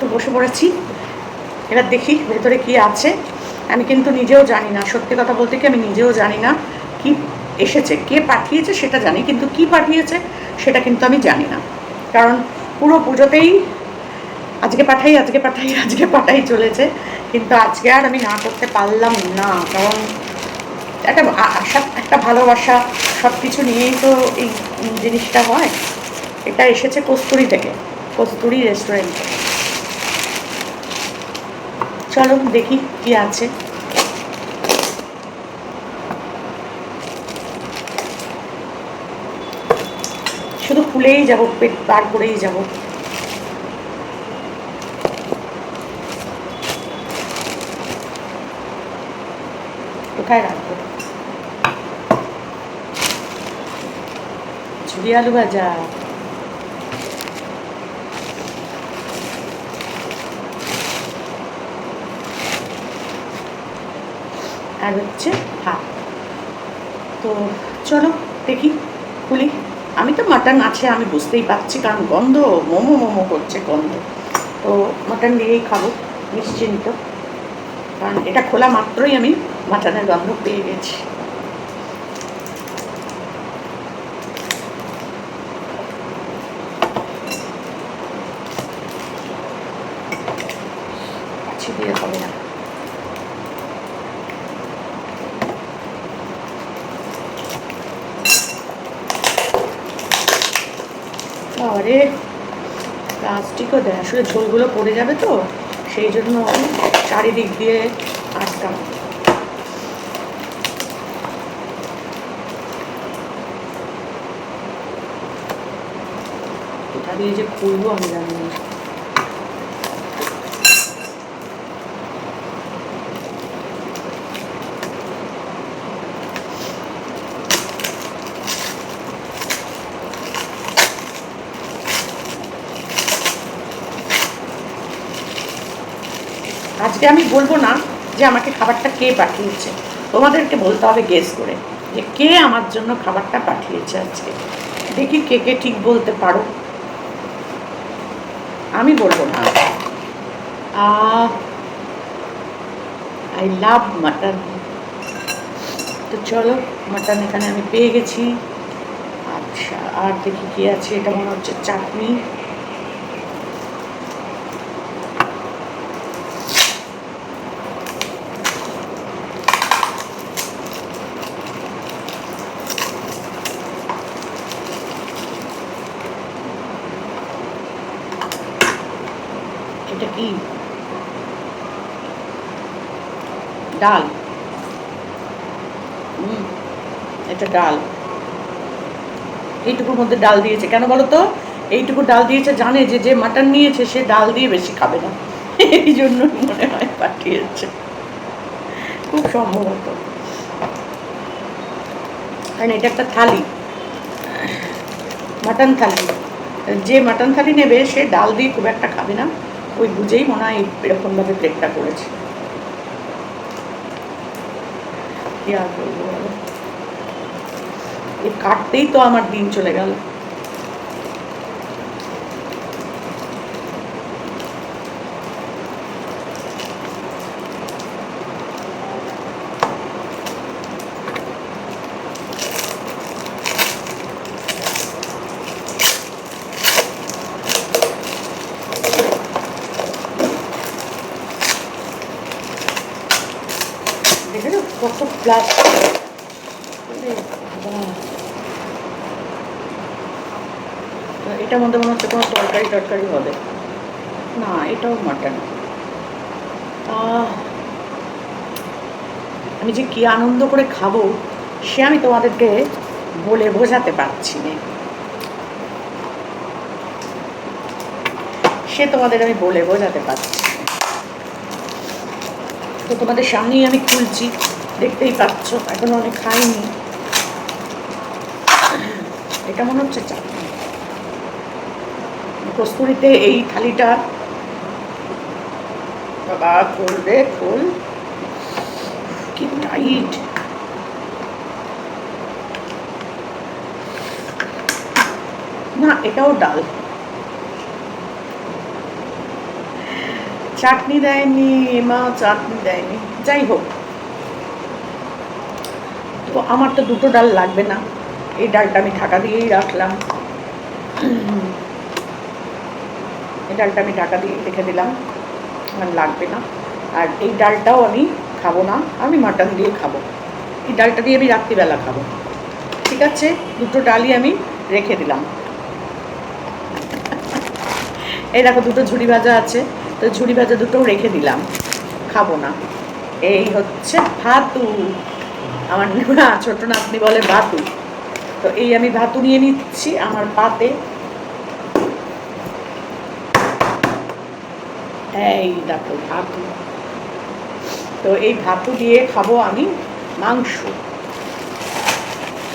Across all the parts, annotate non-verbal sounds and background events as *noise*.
তো বসে পড়েছি। এবার দেখি ভেতরে কি আছে। আমি কিন্তু নিজেও জানি না, সত্যি কথা বলতে কি আমি নিজেও জানি না কি এসেছে, কে পাঠিয়েছে সেটা জানি, কিন্তু কি পাঠিয়েছে সেটা কিন্তু আমি জানি না। কারণ পুরো পুজোতেই আজকে পাঠাই আজকে পাঠাই আজকে পাঠাই চলেছে, কিন্তু আজকে আর আমি না করতে পারলাম না। কারণ একটা আশা, একটা ভালোবাসা সব কিছু নিয়েই তো এই জিনিসটা হয়। এটা এসেছে কস্তুরি থেকে, কস্তুরি রেস্টুরেন্টে চলো দেখি কি আছে। শুধু খুলেই যাব, পেট বার করেই যাব। কোথায় রাখব? ঝুড়ি আলু ভাজা। আর হচ্ছে ভাত। তো চলো দেখি, খুলি। আমি তো মাটন আছে, আমি বুঝতেই পারছি, কারণ গন্ধ, মোমো মোমো করছে গন্ধ। তো মাটন দিয়েই খাব, নিশ্চিন্ত। কারণ এটা খোলা মাত্রই আমি মাটনের গন্ধ পেয়ে গেছি কাছে দিয়ে হবে না আরে প্লাস্টিকও দেয় আসলে ঝোলগুলো পড়ে যাবে তো, সেই জন্য আমি চারিদিক দিয়ে আটকাম কোথা দিয়ে যে খুলবো আমি জানি না। আজকে আমি বলব না যে আমাকে খাবারটা কে পাঠিয়েছে। তোমাদেরকে বলতে হবে গেস করে যে কে আমার জন্য খাবারটা পাঠিয়েছে আজকে। দেখি কে কে ঠিক বলতে পারো। আমি বলব না। আই লাভ মাটন তো চলো মাটন এখানে আমি পেয়ে গেছি। আচ্ছা আর দেখি কি আছে এটা মনে হচ্ছে চাটনি। এটা কি? ডাল। এটা ডাল। এইটুকুর মধ্যে ডাল দিয়েছে। কেন বলো তো এইটুকু ডাল দিয়েছে জানে যে যে মাটন নিয়েছে, সে ডাল দিয়ে বেশি খাবে না। *laughs* এই জন্য মনে হয় পাঠিয়েছে। খুব সম্ভবত। কারণ এটা একটা থালি। মাটন থালি। যে মাটন থালি নেবে, সে ডাল দিয়ে খুব একটা খাবে না। ওই বুঝেই মনে হয় এরকমভাবে প্লেটটা করেছে। কি আর বলব বলো? এই কাটতেই তো আমার দিন চলে গেল। প্লাস এটার মধ্যে মনে হচ্ছে কোনো তরকারি টরকারি হবে। না এটাও মাটন। আমি যে কি আনন্দ করে খাব সে আমি তোমাদেরকে বলে বোঝাতে পারছি না। সে তোমাদের আমি বলে বোঝাতে পারছি তো তোমাদের সামনেই আমি খুলছি। দেখতেই পাচ্ছ, এখন অনেক খাইনি। এটা মনে হচ্ছে চাটনি কস্তুরিতে এই থালিটা বাবা খোল রে খোল কি টাইট না, এটাও ডাল। চাটনি দেয়নি, মা চাটনি দেয়নি। যাই হোক। আমার তো দুটো ডাল লাগবে না। এই ডালটা আমি ঢাকা দিয়েই রাখলাম। এই ডালটা আমি ঢাকা দিয়ে রেখে দিলাম। আমার লাগবে না। আর এই ডালটাও আমি খাব না। আমি মাটন দিয়ে খাব। এই ডালটা দিয়ে আমি রাত্রিবেলা খাব। ঠিক আছে? দুটো ডালই আমি রেখে দিলাম। এই দেখো, দুটো ঝুড়ি ভাজা আছে। তো ঝুড়ি ভাজা দুটোও রেখে দিলাম। খাব না। এই হচ্ছে ভাতু। আমার ছোট নাতনি বলে ভাতু। তো এই আমি ভাতু নিয়ে নিচ্ছি আমার পাতে। এই দেখো ভাতু। তো এই ভাতু দিয়ে খাব আমি মাংস।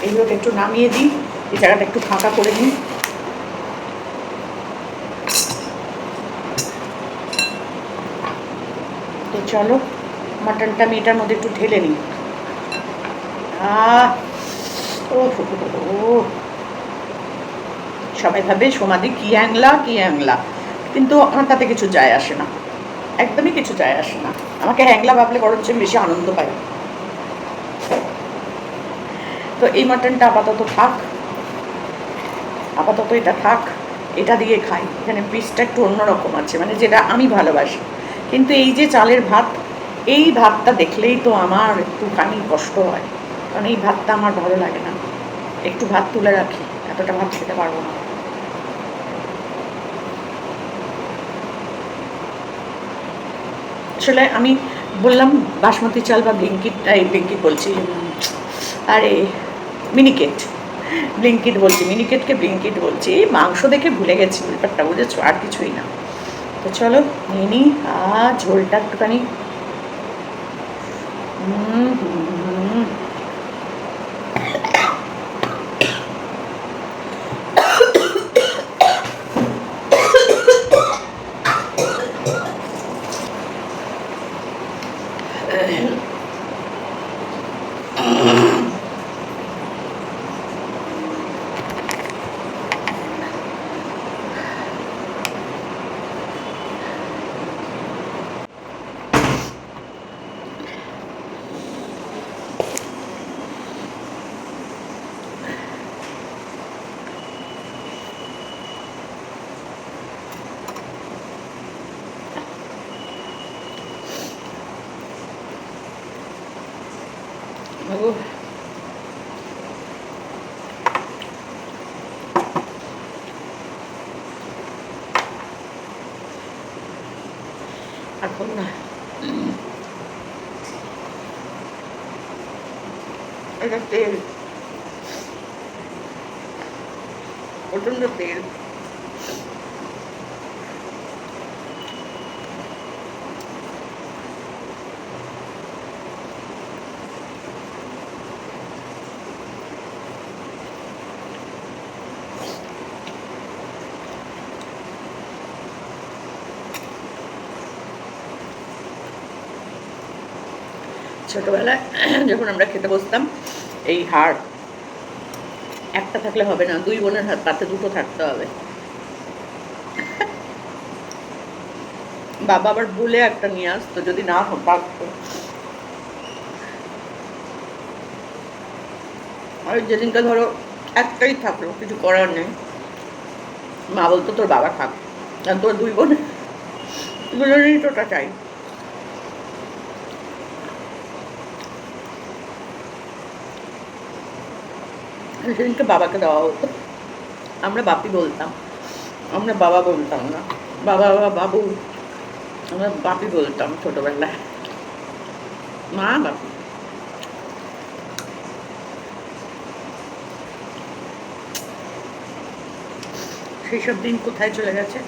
এইগুলোকে একটু নামিয়ে দিই, এই জায়গাটা একটু ফাঁকা করে দিই। তো চলো, মাটনটা আমি এটার মধ্যে একটু ঢেলে নিই। সবাই ভাবে সমাধি কি অ্যাংলা কি অ্যাংলা। কিন্তু আমার তাতে কিছু যায় আসে না। একদমই কিছু যায় আসে না। আমাকে হ্যাংলা ভাবলে বরঞ্চ আমি বেশি আনন্দ পাই। তো এই মাটনটা আপাতত থাক। আপাতত এটা থাক। এটা দিয়ে খাই। এখানে পিসটা একটু অন্যরকম আছে মানে যেটা আমি ভালোবাসি। কিন্তু এই যে চালের ভাত, এই ভাতটা দেখলেই তো আমার একটুখানি কষ্ট হয়। কারণ এই ভাতটা আমার ভালো লাগে না। একটু ভাত তুলে রাখি, এতটা ভাত খেতে পারব না। আসলে আমি বললাম, বাসমতি চাল বা ব্লিঙ্কিট, এই ব্লিঙ্কিট বলছি। আরে, মিনিকেট। ব্লিঙ্কিট বলছি, মিনিকেটকে ব্লিঙ্কিট বলছি। মাংস দেখে ভুলে গেছি ব্যাপারটা বুঝেছ, আর কিছুই না। তো চলো, নিয়ে নিই। আর ঝোলটা একটুখানি। হুম। বাবু আর করব না এটা তেল প্রচণ্ড তেল ছোটবেলায় যখন আমরা খেতে বসতাম, এই হাড় একটা থাকলে হবে না, দুই বোনের হাত পাতে দুটো থাকতে হবে। বাবা আবার বলে একটা নিয়ে আসতো, যদি না পারতো। আর যেদিনকে ধরো একটাই থাকল, কিছু করার নেই। মা বলতো, তোর বাবা থাক, আর তোর দুই বোন, দুজনেরই তোটা চাই। সেদিনকে বাবাকে দেওয়া হতো। আমরা বাপি বলতাম। আমরা বাবা বলতাম না। বাবা বাবা, বাবু। আমরা বাপি বলতাম ছোটবেলায়। মা বাপি। সেই সব দিন কোথায় চলে গেছে?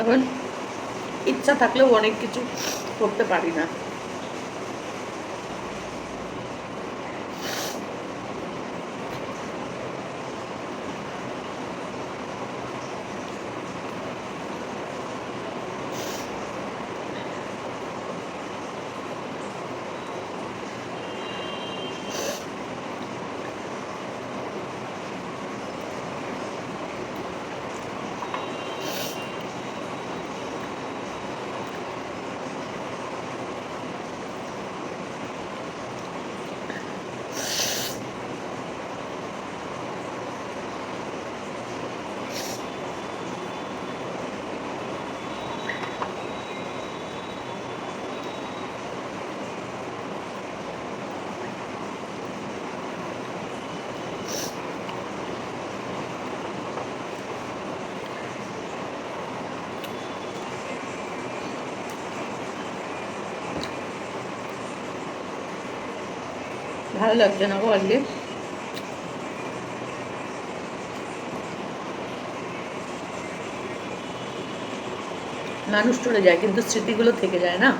এখন ইচ্ছা থাকলেও অনেক কিছু করতে পারি না। ভালো লাগছে না গো মানুষ চলে যায়, কিন্তু স্মৃতিগুলো থেকে যায় না।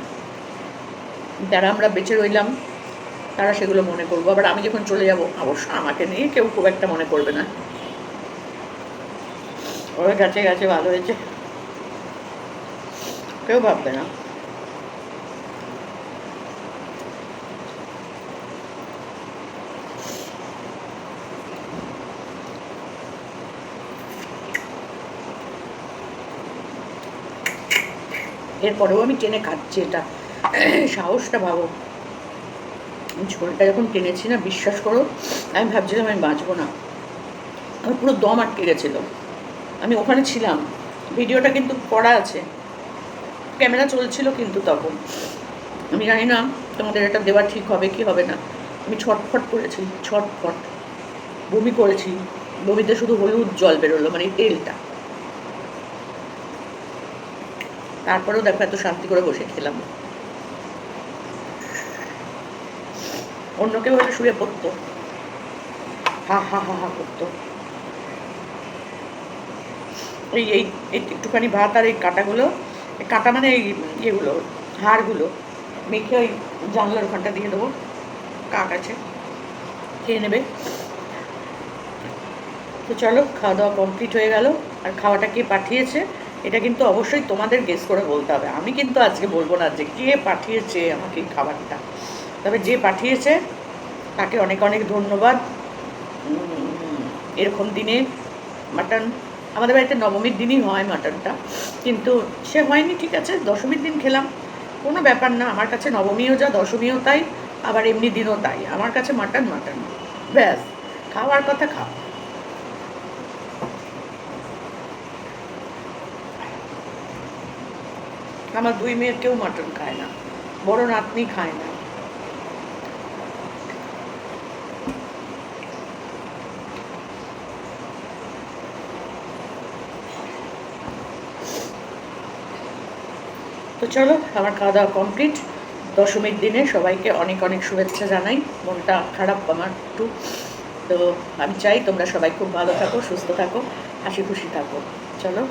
যারা আমরা বেঁচে রইলাম, তারা সেগুলো মনে করব। আবার আমি যখন চলে যাব, অবশ্য আমাকে নিয়ে কেউ খুব একটা মনে করবে না। ওরা গাছে গাছে ভালো হয়েছে। কেউ ভাববে না। এরপরেও আমি টেনে খাচ্ছি এটা। সাহসটা ভাবো। ঝোলটা যখন টেনেছি না, বিশ্বাস করো, আমি ভাবছিলাম আমি বাঁচবো না। আমার পুরো দম আটকে গেছিল। আমি ওখানে ছিলাম। ভিডিওটা কিন্তু করা আছে। ক্যামেরা চলছিল কিন্তু তখন। আমি জানি না তোমাদের এটা দেওয়া ঠিক হবে কি হবে না। আমি ছটফট করেছি, ছটফট। বমি করেছি। বমিতে শুধু হলুদ জল বেরোলো মানে তেলটা। তারপরেও দেখো এত শান্তি করে বসে খেলাম। অন্য কেউ হলে শুয়ে পড়তো। হা হা হা হা করতো। এই এই একটুখানি ভাত আর এই কাটাগুলো কাটা মানে এই ইয়েগুলো, হাড়গুলো মেখে ওই জানলার ওখানটা দিয়ে দেবো। কাক আছে, খেয়ে নেবে। তো চলো, খাওয়া দাওয়া কমপ্লিট হয়ে গেল। আর খাওয়াটা কে পাঠিয়েছে? এটা কিন্তু অবশ্যই তোমাদের গেস করে বলতে হবে। আমি কিন্তু আজকে বলব না যে কে পাঠিয়েছে আমাকে এই খাবারটা। তবে যে পাঠিয়েছে, তাকে অনেক অনেক ধন্যবাদ। এরকম দিনে মাটন, আমাদের বাড়িতে নবমীর দিনই হয় মাটনটা। কিন্তু সে হয়নি, ঠিক আছে, দশমীর দিন খেলাম। কোনো ব্যাপার না, আমার কাছে নবমীও যা, দশমীও তাই, আবার এমনি দিনও তাই। আমার কাছে মাটন মাটন। ব্যাস, খাওয়ার কথা খাও। আমার দুই মেয়ের কেউ মাটন খায় না, বড় নাতনি খায় না। তো চলো, আমার খাওয়া দাওয়া কমপ্লিট দশমীর দিনে সবাইকে অনেক অনেক শুভেচ্ছা জানাই, মনটা খারাপ আমার একটু। তো আমি চাই তোমরা সবাই খুব ভালো থাকো, সুস্থ থাকো, হাসি খুশি থাকো। চলো।